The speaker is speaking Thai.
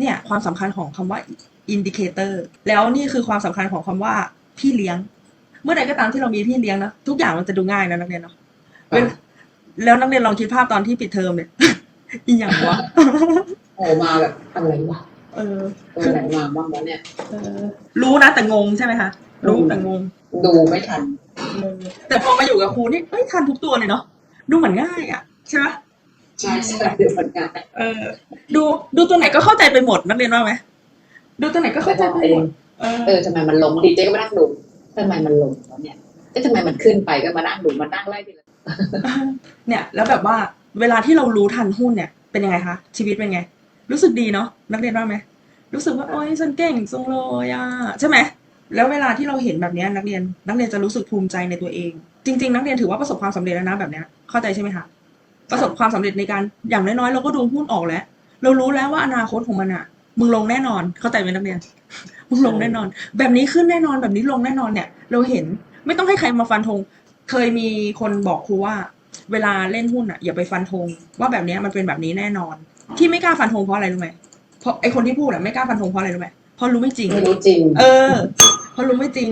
เนี่ยความสำคัญของคำว่า indicator แล้วนี่คือความสำคัญของคำว่าพี่เลี้ยง เมื่อใดก็ตามที่เรามีพี่เลี้ยงนะทุกอย่างมันจะดูง่ายนะนักเรียนเนาะเวลาแล้วนักเรียนลองคิดภาพตอนที่ปิดเทอมเนี่ยอีหยังวะโผล่มาแบบอะไรวะเออตัวไหนมาบ้างวะเนี่ยเออรู้นะแต่งงใช่ไหมคะรู้แต่งง ดูไม่ทันเออแต่พอมาอยู่กับครูนี่เอ้ยทันทุกตัวเลยเนาะดูเหมือนง่ายอะใช่ไหม ใช่ใช่เดี๋ยวมันง่ายเออ ดูดูตัวไหนก็เข้าใจไปหมดนักเรียนว่าไหมดูตัวไหนก็เข้าใจไปหมดเออเออทำไมมันลงดีเจก็มานั่งดูทำไมมันลงวะเนี่ยเอ๊ะทำไมมันขึ้นไปก็มานั่งดูมานั่งไล่ทีละเนี่ย แล้วแบบว่าเวลาที่เรารู้ทันหุ้นเนี่ย เป็นยังไงคะชีวิตเป็นไง รู้สึกดีเนาะนักเรียนว่าไหมรู้สึกว่าโอ๊ยฉันเก่งจังเลยอะใช่ไหมแล้วเวลาที่เราเห็นแบบเนี้ยนักเรียนนักเรียนจะรู้สึกภูมิใจในตัวเอง จริง ๆ นักเรียนถือว่าประสบความสำเร็จแล้วนะแบบเนี้ยเข้าใจใช่ไหมคะ ประสบความสำเร็จในการอย่างน้อยๆเราก็ดูหุ้นออกแล้ว เรารู้แล้วว่าอนาคตของมันอะมึงลงแน่นอน เข้าใจไหมนักเรียนมึงลงแน่นอน แบบนี้ขึ้นแน่นอนแบบนี้ลงแน่นอนเนี่ย เราเห็นไม่ต้องให้ใครมาฟันธงเคยมีคนบอกครูว่า เวลาเล่นหุ้นอะอย่าไปฟันธงว่าแบบเนี้ยมันเป็นแบบนี้แน่นอน ที่ไม่กล้าฟันธงเพราะอะไรรู้ไหมเพราะไอคนที่พูดอะไม่กล้าฟันธงเพราะอะไรรู้ไหมเพราะรู้ไม่จริงไม่รู้จริง เออเพราะรู้ไม่จริง